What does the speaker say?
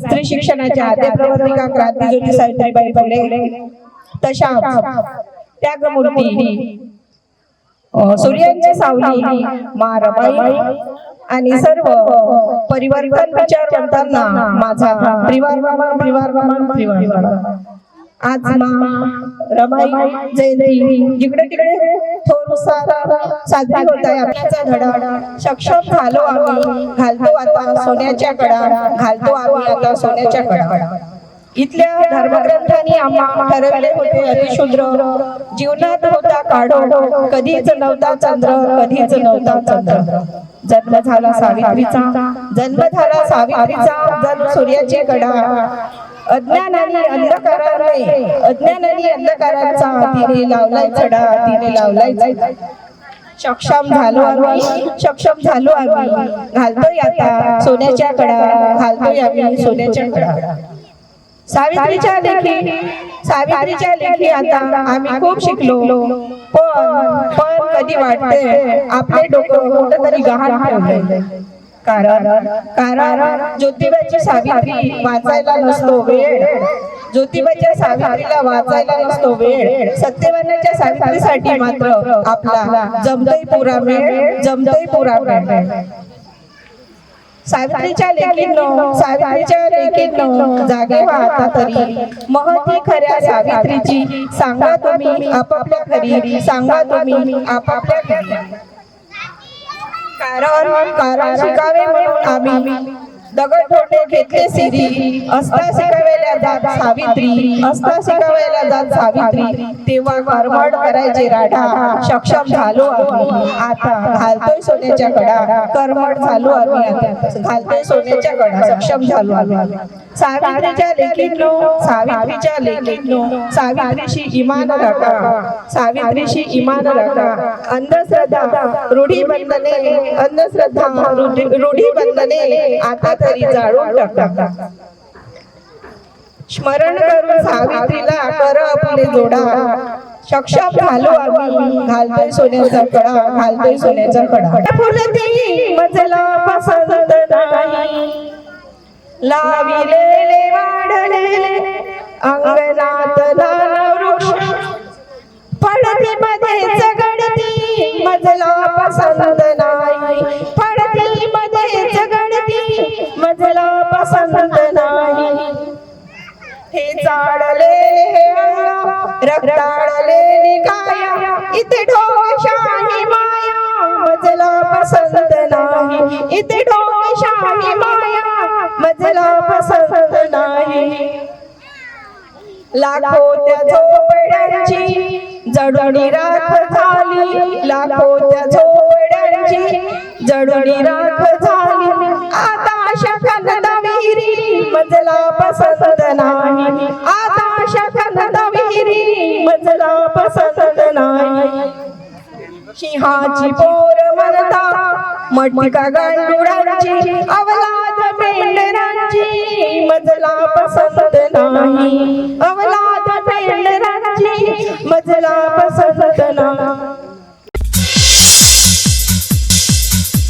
स्त्री शिक्षणाच्या आद्य प्रवर्तिका क्रांतीज्योती सावित्रीबाई फुले तशाच. त्यागमूर्ती. सूर्यांची सावली मा रमाई आणि सर्व परिवर्तन विचारवंतांना माझा त्रिवार रमण त्रिवार आज मा रमाई जयंती जिकडे तिकडे थोर साजरी होत आहे. आपल्याचा धडा. सक्षम झालो आम्ही. घालतो आता सोन्याच्या कडा घालतो आम्ही आता सोन्याच्या कडा इथल्या धर्मग्रंथांनी आम्हा ठरवले होते अतिशूद्र. जीवनात होता काढो कधीच नव्हता चंद्र कधीच नव्हता चंद्र. जन्म झाला सावित्रीचा जन्म झाला सावित्रीचा जन्म सूर्याची कडा अज्ञानाने अंधकाराने अज्ञानाने अंधकाराचा तिने लावलाय चढा तिने लावलाय सक्षम झालो आम्ही सक्षम झालो आम्ही. घालतोय आता सोन्याच्या कडा घालतोय आम्ही सोन्याच्या कडा सावित्रीच्या लेखी सावित्रीच्या लेखी आता आम्ही खूप शिकलो. पण पण कधी वाटते आपले डोकं कुठं तरी गहाण ठेवलंय. कारण कारण ज्योतिबाची सावित्री वाचायला नसतो वेळ. ज्योतिबाच्या सावित्रीला वाचायला नसतो वेळ. सत्यवानाच्या सावित्रीसाठी मात्र आपला जमतय पुरा वेळ जमतय पुरा वेळ सावित्रीच्या लेखींनो सावित्रीच्या लेखींनो जागे व्हा आता तरी. महती खऱ्या सावित्रीची. सांगा तुम्ही आपापल्या घरी. सांगा तुम्ही आपापल्या घरी. कारण कारण शिकावे म्हणून आम्ही दगड ठोडे घेतले सिरी असता शिकवायला जात सावित्री असता शिकवायला जात सावित्री तेव्हा करमड करायचे राडा सक्षम झालो आम्ही. आता घालतोय सोन्याच्या कडा करमड झालो आम्ही आता. घालतोय सोन्याच्या कडा सक्षम झालो आम्ही. सावित्रीच्या लेखीनो सावित्रीच्या लेखीनो सावित्रीशी इमान राखा. सावित्रीशी इमान राखा. अंधश्रद्धा रूढी बंधने अंधश्रद्धा रूढी बंधने आता तरी जाळून टाका. स्मरण करून सावित्रीला कर आपले जोडा. सक्षम झालो आम्ही घालतोय सोन्याचा कडा घालतोय सोन्याचा कडा. फुलती मजला पसंत नाही. लाविलेले वाढलेले अंगणात वृक्ष. पडती मध्ये जगडती मजला पसंत नाही. पडती मध्ये जगडती मजला पसंत नाही रक्ताळलेले हे अंग रक्ताळलेली काया. इथे ढोशाही माया मजला पसंत नाही. इथे ढोशाही माया मजला पसंत नाही. लाखो त्या झोपड्यांची जडुणी राख झाली. लाखो त्या झोपड्यांची जडुणी राख झाली. आता शखन विहिरी मजला मजला पसंत नाही. सिंहाची पोर म्हणता मटका गांडुळांची अवलाद पेंडरांची मजला पसंत नाही. अवलाद पेंडरांची मजला पसंत नाही.